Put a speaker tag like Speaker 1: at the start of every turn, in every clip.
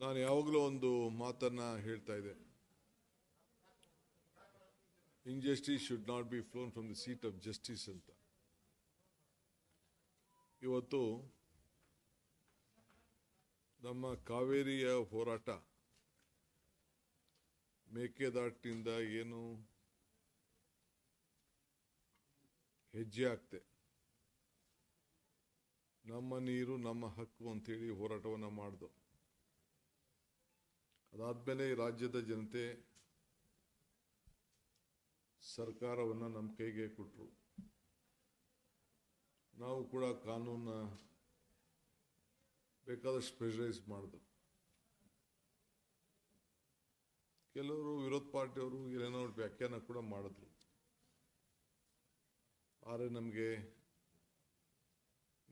Speaker 1: ನಾನು ಯಾವಾಗಲೂ ಒಂದು ಮಾತನ್ನು ಹೇಳ್ತಾ ಇದ್ದೆ. Injustice should not be flown from the seat of justice ಅಂತ. ಇವತ್ತು ನಮ್ಮ ಕಾವೇರಿಯ ಹೋರಾಟ ಮೇಕೆದಾಟಿನಿಂದ ಏನು ಹೆಜ್ಜೆ ಆಗ್ತೆ ನಮ್ಮ ನೀರು ನಮ್ಮ ಹಕ್ಕು ಅಂತೇಳಿ ಹೋರಾಟವನ್ನು ಮಾಡ್ದು. ಅದಾದ್ಮೇಲೆ ರಾಜ್ಯದ ಜನತೆ ಸರ್ಕಾರವನ್ನು ನಮ್ಮ ಕೈಗೆ ಕೊಟ್ಟರು ನಾವು ಕೂಡ ಕಾನೂನ ಬೇಕಾದಷ್ಟು ಪ್ರೆಷರೈಸ್ ಮಾಡಿದ್ರು ಕೆಲವರು ವಿರೋಧ ಪಾರ್ಟಿಯವರು ಏನೇನೋ ವ್ಯಾಖ್ಯಾನ ಕೂಡ ಮಾಡಿದ್ರು. ಆದರೆ ನಮಗೆ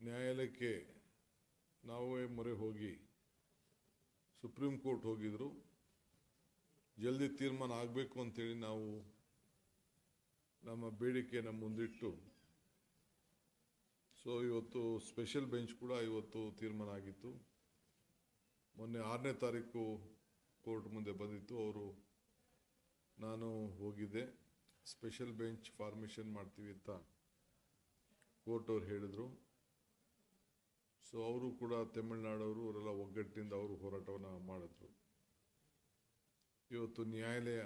Speaker 1: ನ್ಯಾಯಾಲಯಕ್ಕೆ ನಾವೇ ಮೊರೆ ಹೋಗಿ ಸುಪ್ರೀಂ ಕೋರ್ಟ್ ಹೋಗಿದ್ರು. ಜಲ್ದಿ ತೀರ್ಮಾನ ಆಗಬೇಕು ಅಂತೇಳಿ ನಾವು ನಮ್ಮ ಬೇಡಿಕೆಯನ್ನು ಮುಂದಿಟ್ಟು, ಸೊ ಇವತ್ತು ಸ್ಪೆಷಲ್ ಬೆಂಚ್ ಕೂಡ ಇವತ್ತು ತೀರ್ಮಾನ ಆಗಿತ್ತು. ಮೊನ್ನೆ ಆರನೇ ತಾರೀಕು ಕೋರ್ಟ್ ಮುಂದೆ ಬಂದಿತ್ತು, ಅವರು ನಾನು ಹೋಗಿದ್ದೆ. ಸ್ಪೆಷಲ್ ಬೆಂಚ್ ಫಾರ್ಮೇಷನ್ ಮಾಡ್ತೀವಿ ಅಂತ ಕೋರ್ಟ್ ಅವ್ರು ಹೇಳಿದರು. ಸೊ ಅವರು ಕೂಡ ತಮಿಳುನಾಡವರು ಅವರೆಲ್ಲ ಒಗ್ಗಟ್ಟಿನಿಂದ ಅವರು ಹೋರಾಟವನ್ನು ಮಾಡಿದ್ರು. ಇವತ್ತು ನ್ಯಾಯಾಲಯ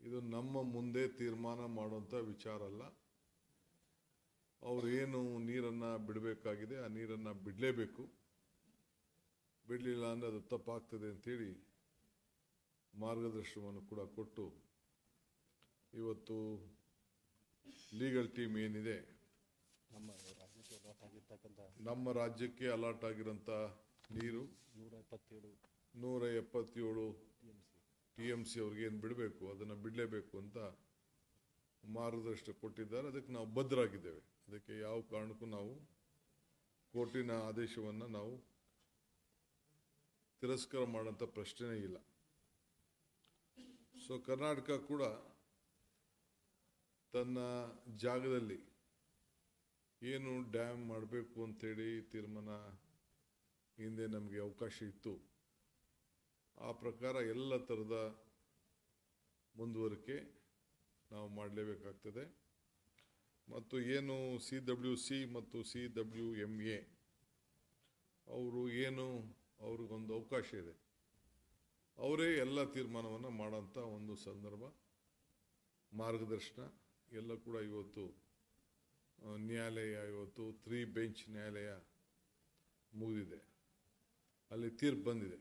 Speaker 1: ಇದು ನಮ್ಮ ಮುಂದೆ ತೀರ್ಮಾನ ಮಾಡುವಂಥ ವಿಚಾರ ಅಲ್ಲ. ಏನು ನೀರನ್ನು ಬಿಡಬೇಕಾಗಿದೆ, ಆ ನೀರನ್ನು ಬಿಡಲೇಬೇಕು. ಬಿಡಲಿಲ್ಲ ಅಂದರೆ ಅದು ತಪ್ಪಾಗ್ತದೆ ಅಂಥೇಳಿ ಮಾರ್ಗದರ್ಶನವನ್ನು ಕೂಡ ಕೊಟ್ಟು ಇವತ್ತು ಲೀಗಲ್ ಟೀಮ್ ಏನಿದೆ,
Speaker 2: ನಮ್ಮ
Speaker 1: ನಮ್ಮ ರಾಜ್ಯಕ್ಕೆ ಅಲಾಟ್ ಆಗಿರೋಂಥ ನೀರು
Speaker 2: ನೂರ ಎಪ್ಪತ್ತೇಳು ಟಿ ಎಂ ಸಿ.
Speaker 1: ಅವ್ರಿಗೆ ಏನು ಬಿಡಬೇಕು ಅದನ್ನು ಬಿಡಲೇಬೇಕು ಅಂತ ಮಾರ್ಗದರ್ಶನ ಕೊಟ್ಟಿದ್ದಾರೆ. ಅದಕ್ಕೆ ನಾವು ಬದ್ಧರಾಗಿದ್ದೇವೆ ಅದಕ್ಕೆ ಯಾವ ಕಾರಣಕ್ಕೂ ನಾವು ಕೋರ್ಟಿನ ಆದೇಶವನ್ನು ನಾವು ತಿರಸ್ಕಾರ ಮಾಡೋಂಥ ಪ್ರಶ್ನೆನೇ ಇಲ್ಲ. ಸೊ ಕರ್ನಾಟಕ ಕೂಡ ತನ್ನ ಜಾಗದಲ್ಲಿ ಏನು ಡ್ಯಾಮ್ ಮಾಡಬೇಕು ಅಂತೇಳಿ ತೀರ್ಮಾನ ಹಿಂದೆ ನಮಗೆ ಅವಕಾಶ ಇತ್ತು. ಆ ಪ್ರಕಾರ ಎಲ್ಲ ಥರದ ಮುಂದುವರಿಕೆ ನಾವು ಮಾಡಲೇಬೇಕಾಗ್ತದೆ. ಮತ್ತು ಏನು ಸಿ ಡಬ್ಲ್ಯೂ ಸಿ ಮತ್ತು ಸಿ ಡಬ್ಲ್ಯೂ ಎಂ ಎ, ಅವರು ಏನು ಅವ್ರಿಗೊಂದು ಅವಕಾಶ ಇದೆ. ಅವರೇ ಎಲ್ಲ ತೀರ್ಮಾನವನ್ನು ಮಾಡೋಂಥ ಒಂದು ಸಂದರ್ಭ, ಮಾರ್ಗದರ್ಶನ ಎಲ್ಲ ಕೂಡ ಇವತ್ತು ನ್ಯಾಯಾಲಯ ಇವತ್ತು ತ್ರೀ ಬೆಂಚ್ ನ್ಯಾಯಾಲಯ ಮುಗಿದಿದೆ. ಅಲ್ಲಿ ತೀರ್ಪು ಬಂದಿದೆ.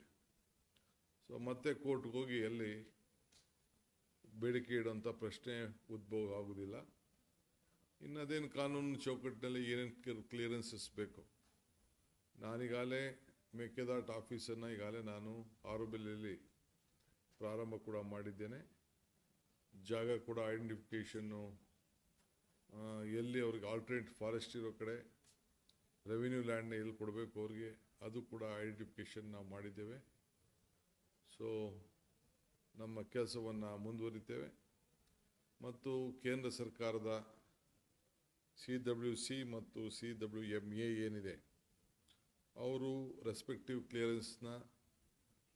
Speaker 1: ಸೊ ಮತ್ತೆ ಕೋರ್ಟ್ಗೆ ಹೋಗಿ ಅಲ್ಲಿ ಬೇಡಿಕೆ ಇಡುವಂಥ ಪ್ರಶ್ನೆ ಉದ್ಭವ ಆಗೋದಿಲ್ಲ. ಇನ್ನದೇನು ಕಾನೂನು ಚೌಕಟ್ಟಿನಲ್ಲಿ ಏನೇನು ಕ್ಲಿಯರೆನ್ಸಸ್ ಬೇಕು? ನಾನೀಗಾಗಲೇ ಮೇಕೆದಾಟ್ ಆಫೀಸನ್ನು ಈಗಾಗಲೇ ನಾನು ಆರೋಬಿಲಲ್ಲಿ ಪ್ರಾರಂಭ ಕೂಡ ಮಾಡಿದ್ದೇನೆ. ಜಾಗ ಕೂಡ ಐಡೆಂಟಿಫಿಕೇಷನ್ನು ಎಲ್ಲಿ ಅವ್ರಿಗೆ ಆಲ್ಟರ್ನೇಟ್ ಫಾರೆಸ್ಟ್ ಇರೋ ಕಡೆ ರೆವಿನ್ಯೂ ಲ್ಯಾಂಡ್ನ ಎಲ್ಲಿ ಕೊಡಬೇಕು ಅವ್ರಿಗೆ, ಅದು ಕೂಡ ಐಡೆಂಟಿಫಿಕೇಷನ್ ನಾವು ಮಾಡಿದ್ದೇವೆ. ಸೊ ನಮ್ಮ ಕೆಲಸವನ್ನು ಮುಂದುವರಿತೇವೆ. ಮತ್ತು ಕೇಂದ್ರ ಸರ್ಕಾರದ ಸಿ ಡಬ್ಲ್ಯೂ ಸಿ ಮತ್ತು ಸಿ ಡಬ್ಲ್ಯೂ ಎಂ ಎ ಏನಿದೆ, ಅವರು ರೆಸ್ಪೆಕ್ಟಿವ್ ಕ್ಲಿಯರೆನ್ಸ್ನ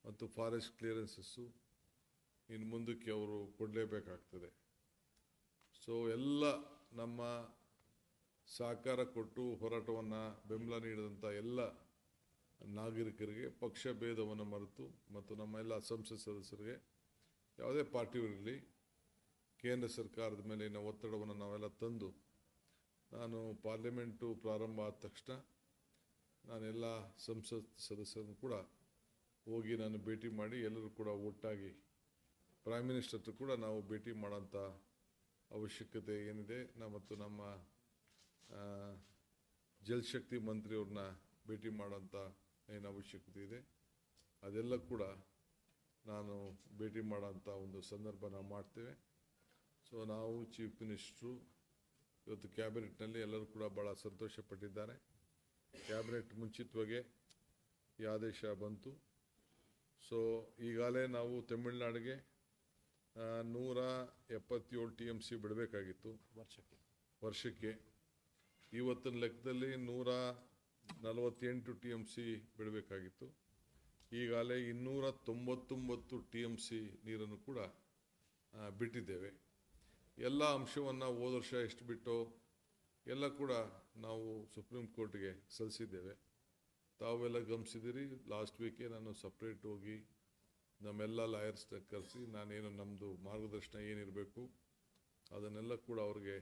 Speaker 1: ಮತ್ತು ಫಾರೆಸ್ಟ್ ಕ್ಲಿಯರೆನ್ಸಸ್ಸು ಇನ್ನು ಮುಂದಕ್ಕೆ ಅವರು ಕೊಡಲೇಬೇಕಾಗ್ತದೆ. ಸೊ ಎಲ್ಲ ನಮ್ಮ ಸಹಕಾರ ಕೊಟ್ಟು ಹೋರಾಟವನ್ನು ಬೆಂಬಲ ನೀಡಿದಂಥ ಎಲ್ಲ ನಾಗರಿಕರಿಗೆ, ಪಕ್ಷ ಭೇದವನ್ನು ಮರೆತು ಮತ್ತು ನಮ್ಮ ಎಲ್ಲ ಸಂಸತ್ ಸದಸ್ಯರಿಗೆ, ಯಾವುದೇ ಪಾರ್ಟಿ ಇರಲಿ, ಕೇಂದ್ರ ಸರ್ಕಾರದ ಮೇಲಿನ ಒತ್ತಡವನ್ನು ನಾವೆಲ್ಲ ತಂದು, ನಾನು ಪಾರ್ಲಿಮೆಂಟು ಪ್ರಾರಂಭ ಆದ ತಕ್ಷಣ ನಾನೆಲ್ಲ ಸಂಸತ್ ಸದಸ್ಯರನ್ನು ಕೂಡ ಹೋಗಿ ನಾನು ಭೇಟಿ ಮಾಡಿ ಎಲ್ಲರೂ ಕೂಡ ಒಟ್ಟಾಗಿ ಪ್ರೈಮ್ ಮಿನಿಸ್ಟರ್ ಕೂಡ ನಾವು ಭೇಟಿ ಮಾಡೋಂಥ ಅವಶ್ಯಕತೆ ಏನಿದೆ ಮತ್ತು ನಮ್ಮ ಜಲಶಕ್ತಿ ಮಂತ್ರಿಯವ್ರನ್ನ ಭೇಟಿ ಮಾಡೋಂಥ ಏನು ಅವಶ್ಯಕತೆ ಇದೆ, ಅದೆಲ್ಲ ಕೂಡ ನಾನು ಭೇಟಿ ಮಾಡೋಂಥ ಒಂದು ಸಂದರ್ಭ ನಾವು ಮಾಡ್ತೇವೆ. ಸೊ ನಾವು ಚೀಫ್ ಮಿನಿಸ್ಟ್ರು ಇವತ್ತು ಕ್ಯಾಬಿನೆಟ್ನಲ್ಲಿ ಎಲ್ಲರೂ ಕೂಡ ಭಾಳ ಸಂತೋಷಪಟ್ಟಿದ್ದಾರೆ. ಕ್ಯಾಬಿನೆಟ್ ಮುಂಚಿತವಾಗಿ ಈ ಆದೇಶ ಬಂತು. ಸೊ ಈಗಾಗಲೇ ನಾವು ತಮಿಳುನಾಡಿಗೆ ನೂರ ಎಪ್ಪತ್ತೇಳು ಟಿ ಎಂ ಸಿ ಬಿಡಬೇಕಾಗಿತ್ತು.
Speaker 2: ವರ್ಷಕ್ಕೆ.
Speaker 1: ವರ್ಷಕ್ಕೆ. ಇವತ್ತಿನ ಲೆಕ್ಕದಲ್ಲಿ ನೂರ ನಲವತ್ತೆಂಟು ಟಿ ಎಂ ಸಿ ಬಿಡಬೇಕಾಗಿತ್ತು. ಈಗಾಗಲೇ ಇನ್ನೂರ ತೊಂಬತ್ತೊಂಬತ್ತು ಟಿ ಎಂ ಸಿ ನೀರನ್ನು ಕೂಡ ಬಿಟ್ಟಿದ್ದೇವೆ. ಎಲ್ಲ ಅಂಶವನ್ನು ಹೋದ ವರ್ಷ ಎಷ್ಟು ಬಿಟ್ಟೋ ಎಲ್ಲ ಕೂಡ ನಾವು ಸುಪ್ರೀಂ ಕೋರ್ಟ್ಗೆ ಸಲ್ಲಿಸಿದ್ದೇವೆ. ತಾವೆಲ್ಲ ಗಮನಿಸಿದಿರಿ ಲಾಸ್ಟ್ ವೀಕೆ ನಾನು ಸಪ್ರೇಟ್ ಹೋಗಿ ನಮ್ಮೆಲ್ಲ ಲಾಯರ್ಸ್ನ ಕರೆಸಿ ನಾನೇನು ನಮ್ಮದು ಮಾರ್ಗದರ್ಶನ ಏನಿರಬೇಕು ಅದನ್ನೆಲ್ಲ ಕೂಡ ಅವ್ರಿಗೆ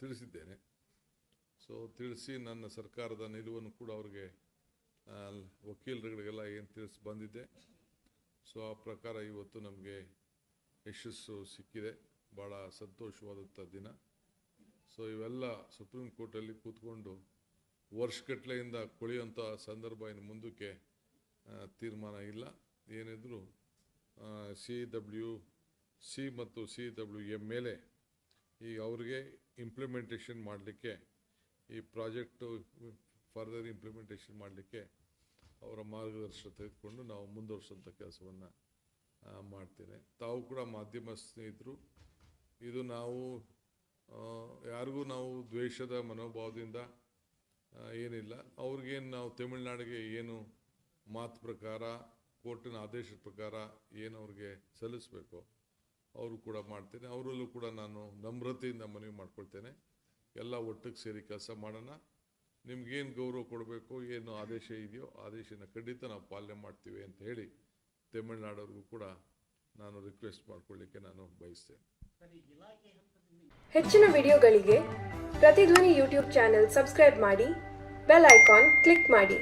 Speaker 1: ತಿಳಿಸಿದ್ದೇನೆ. ಸೊ ತಿಳಿಸಿ ನನ್ನ ಸರ್ಕಾರದ ನಿಲುವನ್ನು ಕೂಡ ಅವ್ರಿಗೆ ವಕೀಲರುಗಳಿಗೆಲ್ಲ ಏನು ತಿಳಿಸಿ ಬಂದಿದ್ದೆ. ಸೊ ಆ ಪ್ರಕಾರ ಇವತ್ತು ನಮಗೆ ಯಶಸ್ಸು ಸಿಕ್ಕಿದೆ. ಭಾಳ ಸಂತೋಷವಾದಂಥ ದಿನ. ಸೊ ಇವೆಲ್ಲ ಸುಪ್ರೀಂ ಕೋರ್ಟಲ್ಲಿ ಕೂತ್ಕೊಂಡು ವರ್ಷಗಟ್ಟಲೆಯಿಂದ ಕೊಳೆಯುವಂಥ ಸಂದರ್ಭ ಇನ್ನು ಮುಂದಕ್ಕೆ ತೀರ್ಮಾನ ಇಲ್ಲ. ಏನಿದ್ರು ಸಿ ಡಬ್ಲ್ಯೂ ಸಿ ಮತ್ತು ಸಿ ಡಬ್ಲ್ಯೂ ಎಂ ಮೇಲೆ ಈ ಅವ್ರಿಗೆ ಇಂಪ್ಲಿಮೆಂಟೇಷನ್ ಮಾಡಲಿಕ್ಕೆ, ಈ ಪ್ರಾಜೆಕ್ಟು ಫರ್ದರ್ ಇಂಪ್ಲಿಮೆಂಟೇಷನ್ ಮಾಡಲಿಕ್ಕೆ ಅವರ ಮಾರ್ಗದರ್ಶನ ತೆಗೆದುಕೊಂಡು ನಾವು ಮುಂದುವರಿಸುವಂಥ ಕೆಲಸವನ್ನು ಮಾಡ್ತೇನೆ. ತಾವು ಕೂಡ ಮಾಧ್ಯಮ ಸ್ನೇಹಿತರು, ಇದು ನಾವು ಯಾರಿಗೂ ನಾವು ದ್ವೇಷದ ಮನೋಭಾವದಿಂದ ಏನಿಲ್ಲ. ಅವ್ರಿಗೇನು ನಾವು ತಮಿಳ್ನಾಡಿಗೆ ಏನು ಮಾತು ಪ್ರಕಾರ ಕೋರ್ಟಿನ ಆದೇಶದ ಪ್ರಕಾರ ಏನು ಅವ್ರಿಗೆ ಸಲ್ಲಿಸಬೇಕು ಅವರು ಕೂಡ ಮಾಡ್ತೇನೆ. ಅವರಲ್ಲೂ ಕೂಡ ನಾನು ನಮ್ರತೆಯಿಂದ ಮನವಿ ಮಾಡ್ಕೊಳ್ತೇನೆ. ಎಲ್ಲ ಒಟ್ಟಿಗೆ ಸೇರಿ ಕೆಲಸ ಮಾಡೋಣ. ನಿಮ್ಗೇನು ಗೌರವ ಕೊಡಬೇಕು ಏನು ಆದೇಶ ಇದೆಯೋ ಆದೇಶನ ಖಂಡಿತ ನಾವು ಪಾಲನೆ ಮಾಡ್ತೀವಿ ಅಂತ ಹೇಳಿ ತಮಿಳುನಾಡವ್ರಿಗೂ ಕೂಡ ನಾನು ರಿಕ್ವೆಸ್ಟ್ ಮಾಡ್ಕೊಳ್ಳಿಕ್ಕೆ ನಾನು ಬಯಸ್ತೇನೆ.
Speaker 3: ಹೆಚ್ಚಿನ ವಿಡಿಯೋಗಳಿಗೆ ಪ್ರತಿಧ್ವನಿ ಯೂಟ್ಯೂಬ್ ಚಾನೆಲ್ ಸಬ್ಸ್ಕ್ರೈಬ್ ಮಾಡಿ ಬೆಲ್ ಐಕಾನ್ ಕ್ಲಿಕ್ ಮಾಡಿ.